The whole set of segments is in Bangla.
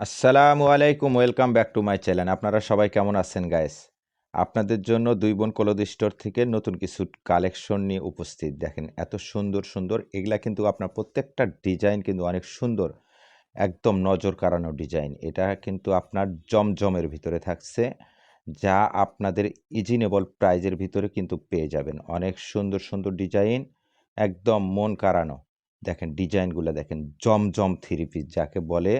আসসালামু আলাইকুম, welcome back to my channel. আপনারা সবাই কেমন আছেন, গাইস? আপনাদের জন্য দুই বোন কলদ স্টোর থেকে নতুন কিছু কালেকশন নিয়ে উপস্থিত। দেখেন, এত সুন্দর সুন্দর। এগুলা কিন্তু আপনার প্রত্যেকটা ডিজাইন কিন্তু অনেক সুন্দর। একদম নজর কাড়ানো ডিজাইন। এটা কিন্তু আপনার জমজমের ভিতরে থাকছে, যা আপনাদের ইজিনেবল প্রাইজের ভিতরে কিন্তু পেয়ে যাবেন। অনেক সুন্দর সুন্দর ডিজাইন, একদম মন কাড়ানো। দেখেন, ডিজাইনগুলো দেখেন, জমজম থ্রি পিস, যাকে বলে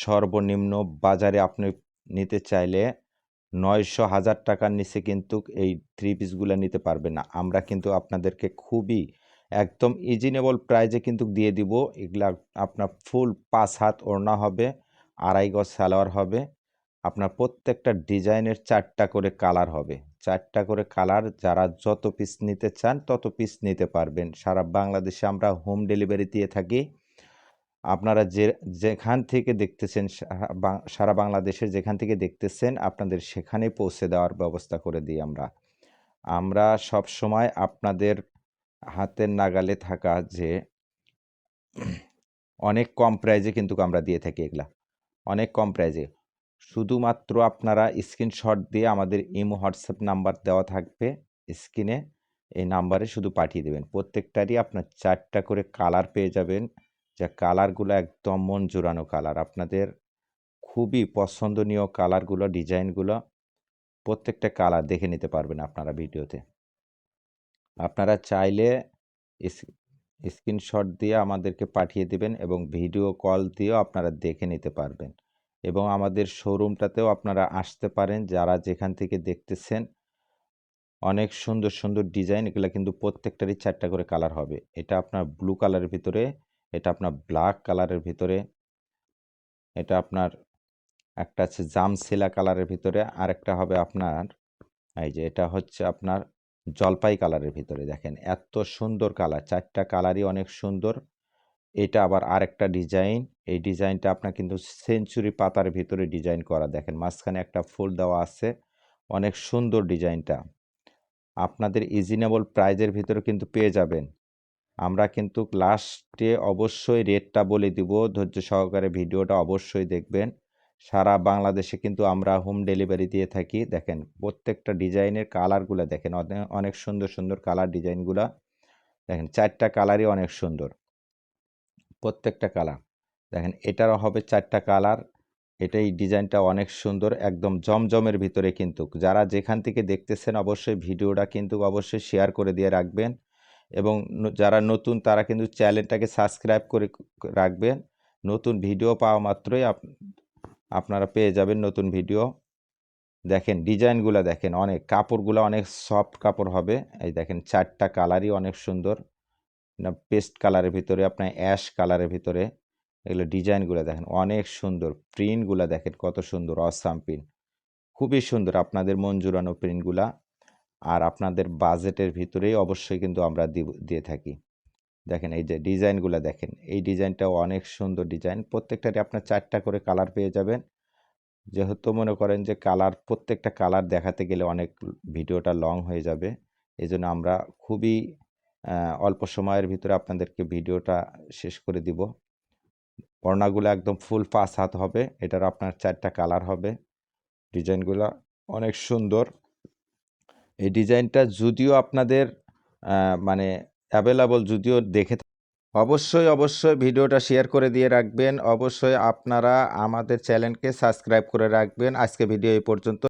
সর্বনিম্ন বাজারে আপনি নিতে চাইলে নয়শো হাজার টাকার নিচে কিন্তু এই থ্রি পিসগুলো নিতে পারবেন না। আমরা কিন্তু আপনাদেরকে খুবই একদম ইজিনেবল প্রাইজে কিন্তু দিয়ে দিব। এগুলা আপনার ফুল পাঁচ হাত ওড়না হবে, আড়াই গজ সালোয়ার হবে, আপনার প্রত্যেকটা ডিজাইনের চারটা করে কালার হবে। চারটা করে কালার যারা যত পিস নিতে চান তত পিস নিতে পারবেন। সারা বাংলাদেশে আমরা হোম ডেলিভারি দিয়ে থাকি। আপনারা যে, যেখান থেকে দেখতেছেন সারা বাংলাদেশের যেখান থেকে দেখতেছেন, আপনাদের সেখানে পৌঁছে দেওয়ার ব্যবস্থা করে দিই আমরা। আমরা সব সময় আপনাদের হাতের নাগালে থাকা যে, অনেক কম প্রাইজে কিন্তু আমরা দিয়ে থাকি এগুলা। অনেক কম প্রাইজে। শুধুমাত্র আপনারা স্ক্রিনশট দিয়ে আমাদের ইমো, হোয়াটসঅ্যাপ নাম্বার দেওয়া থাকবে স্ক্রিনে। এই নাম্বারে শুধু পাঠিয়ে দেবেন। প্রত্যেকটারই আপনার চারটা করে কালার পেয়ে যাবেন। যা কালারগুলো একদম মন জোরানো কালার। আপনাদের খুবই পছন্দনীয় কালারগুলো, ডিজাইনগুলো প্রত্যেকটা কালার দেখে নিতে পারবেন আপনারা ভিডিওতে। আপনারা চাইলে স্ক্রিনশট দিয়ে আমাদেরকে পাঠিয়ে দিবেন এবং ভিডিও কল দিয়েও আপনারা দেখে নিতে পারবেন। এবং আমাদের শোরুমটাতেও আপনারা আসতে পারেন। যারা যেখান থেকে দেখতেছেন, অনেক সুন্দর সুন্দর ডিজাইন, এগুলো কিন্তু প্রত্যেকটারই চারটা করে কালার হবে। এটা আপনার ব্লু কালারের ভিতরে এটা আপনার ব্ল্যাক কালারের ভিতরে, এটা আপনার একটা আছে জামসিলা কালারের ভিতরে আর একটা হবে আপনার, এই যে এটা হচ্ছে আপনার জলপাই কালারের ভিতরে দেখেন, এত সুন্দর কালার চারটা কালারই অনেক সুন্দর। এটা আবার আরেকটা ডিজাইন এই ডিজাইনটা আপনার কিন্তু সেঞ্চুরি পাতার ভিতরে ডিজাইন করা, দেখেন মাঝখানে একটা ফুল দেওয়া আছে, অনেক সুন্দর ডিজাইনটা আপনাদের ইজিনেবল প্রাইজের ভিতরে কিন্তু পেয়ে যাবেন। আমরা কিন্তু লাস্টে অবশ্যই রেটটা বলে দিব। ধৈর্য সহকারে ভিডিওটা অবশ্যই দেখবেন। সারা বাংলাদেশে কিন্তু আমরা হোম ডেলিভারি দিয়ে থাকি। দেখেন, প্রত্যেকটা ডিজাইনের কালারগুলো দেখেন। অনে- অনেক সুন্দর সুন্দর কালার ডিজাইনগুলো দেখেন, চারটা কালারই অনেক সুন্দর। প্রত্যেকটা কালার দেখেন, এটারও হবে চারটা কালার এটাই ডিজাইনটা অনেক সুন্দর, একদম জমজমের ভিতরে কিন্তু। যারা যেখান থেকে দেখতেছেন, অবশ্যই ভিডিওটা কিন্তু অবশ্যই শেয়ার করে দিয়ে রাখবেন। এবং যারা নতুন তারা কিন্তু চ্যানেলটাকে সাবস্ক্রাইব করে রাখবেন। নতুন ভিডিও পাওয়া মাত্রই আপ- আপনারা পেয়ে যাবেন নতুন ভিডিও। দেখেন ডিজাইনগুলো দেখেন অনেক, কাপড়গুলো অনেক সফট কাপড় হবে। এই দেখেন চারটা কালারই অনেক সুন্দর। না, পেস্ট কালারের ভিতরে, আপনার অ্যাশ কালারের ভিতরে, এগুলো ডিজাইনগুলো দেখেন অনেক সুন্দর। প্রিন্টগুলো দেখেন কত সুন্দর, অসাম প্রিন্ট। খুবই সুন্দর আপনাদের মন জুড়ানো প্রিন্টগুলা। আর আপনাদের বাজেটের ভিতরেই অবশ্যই কিন্তু আমরা দিয়ে থাকি। দেখেন এই যে ডিজাইনগুলো দেখেন, এই ডিজাইনটাও অনেক সুন্দর ডিজাইন। প্রত্যেকটারই আপনার চারটা করে কালার পেয়ে যাবেন। যেহেতু মনে করেন যে কালার, প্রত্যেকটা কালার দেখাতে গেলে অনেক ভিডিওটা লং হয়ে যাবে। এই জন্য আমরা খুবই অল্প সময়ের ভিতরে আপনাদেরকে ভিডিওটা শেষ করে দিব। ওড়নাগুলো একদম ফুল পাঁচ হাত হবে এটার আপনার চারটা কালার হবে। ডিজাইনগুলো অনেক সুন্দর। এই ডিজাইনটা যদিও আপনাদের মানে অ্যাভেলেবল যদিও দেখে অবশ্যই অবশ্যই ভিডিওটা শেয়ার করে দিয়ে রাখবেন। অবশ্যই আপনারা আমাদের চ্যানেলকে সাবস্ক্রাইব করে রাখবেন। আজকে ভিডিও এই পর্যন্ত।